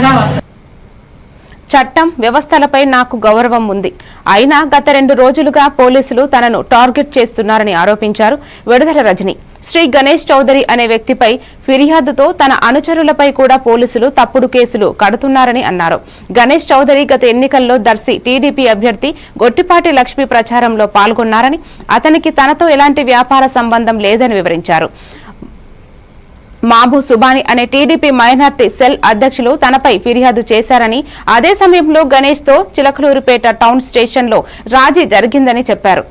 త్వరగా వస్తాయి చట్టం వ్యవస్థలపై నాకు గౌరవం ఉంది. అయినా గత రెండు రోజులుగా పోలీసులు తనను టార్గెట్ చేస్తున్నారని ఆరోపించారు విడుదల రజని. శ్రీ గణేష్ చౌదరి అనే వ్యక్తిపై ఫిర్యాదుతో తన అనుచరులపై కూడా పోలీసులు తప్పుడు కేసులు కడుతున్నారని అన్నారు. గణేష్ చౌదరి గత ఎన్నికల్లో దర్శి టీడీపీ అభ్యర్థి గొట్టిపాటి లక్ష్మి ప్రచారంలో పాల్గొన్నారని అతనికి తనతో ఎలాంటి వ్యాపార సంబంధం లేదని వివరించారు. మాబు సుబాని అనే టీడీపీ మైనార్టీ సెల్ అధ్యక్షులు తనపై ఫిర్యాదు చేశారని అదే సమయంలో గణేష్తో చిలకలూరుపేట టౌన్ స్టేషన్లో రాజీ జరిగిందని చెప్పారు.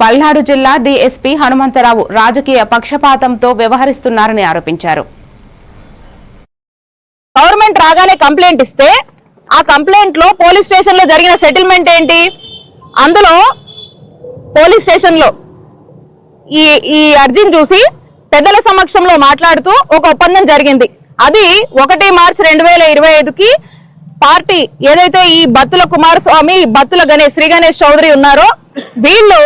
పల్నాడు జిల్లా డీఎస్పీ హనుమంతరావు రాజకీయ పక్షపాతంతో వ్యవహరిస్తున్నారని ఆరోపించారు. గవర్నమెంట్ రాగానే కంప్లైంట్ ఇస్తే ఆ కంప్లైంట్లో పోలీస్ స్టేషన్లో జరిగిన సెటిల్మెంట్ ఏంటి? అందులో పోలీస్ స్టేషన్లో ఈ ఈ అర్జీని చూసి పెద్దల సమక్షంలో మాట్లాడుతూ ఒక ఒప్పందం జరిగింది. అది ఒకటి మార్చి రెండు వేల ఇరవై ఐదుకి పార్టీ ఏదైతే ఈ బత్తుల కుమారస్వామి బత్తుల గణేష్ శ్రీ గణేష్ చౌదరి ఉన్నారో వీళ్ళు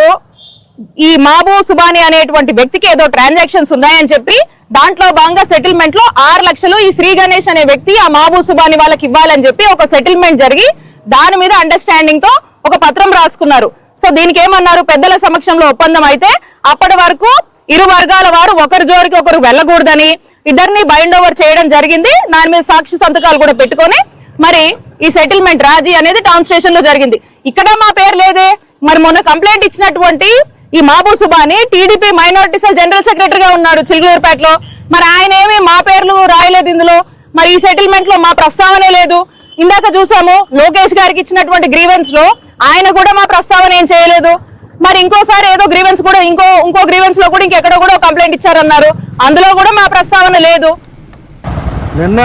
ఈ మాబూ సుబాని అనేటువంటి వ్యక్తికి ఏదో ట్రాన్సాక్షన్స్ ఉన్నాయని చెప్పి దాంట్లో భాగంగా సెటిల్మెంట్లో ఆరు లక్షలు ఈ శ్రీ గణేష్ అనే వ్యక్తి ఆ మాబూ సుబాని వాళ్ళకి ఇవ్వాలని చెప్పి ఒక సెటిల్మెంట్ జరిగి దాని మీద అండర్స్టాండింగ్తో ఒక పత్రం రాసుకున్నారు. సో దీనికి ఏమన్నారు? పెద్దల సమక్షంలో ఒప్పందం అయితే అప్పటి వరకు ఇరు వర్గాల వారు ఒకరి జోరికి ఒకరు వెళ్ళకూడదని ఇద్దరిని బైండ్ ఓవర్ చేయడం జరిగింది. దాని మీద సాక్షి సంతకాలు కూడా పెట్టుకొని మరి ఈ సెటిల్మెంట్ రాజీ అనేది టౌన్ స్టేషన్లో జరిగింది. ఇక్కడ మా పేరు లేదే. మరి మొన్న కంప్లైంట్ ఇచ్చినటువంటి ఈ Mabu Subani TDP minority cell general సెక్రటరీగా ఉన్నాడు చిలుగులూరుపేటలో మరి ఆయన ఏమి మా పేర్లు రాయలేదు ఇందులో. మరి ఈ సెటిల్మెంట్లో మా ప్రస్తావనే లేదు. ఇందాక చూసాము లోకేష్ గారికి ఇచ్చినటువంటి గ్రీవెన్స్లో ఆయన కూడా మా ప్రస్తావన ఏం చేయలేదు. మరి ఇంకోసారి ఏదో గ్రీవెన్స్ కూడా ఇంకో ఇంకో గ్రీవెన్స్లో కూడా ఇంకెక్కడో కూడా కంప్లైంట్ ఇచ్చారన్నారు. అందులో కూడా మా ప్రస్తావన లేదు. నిన్న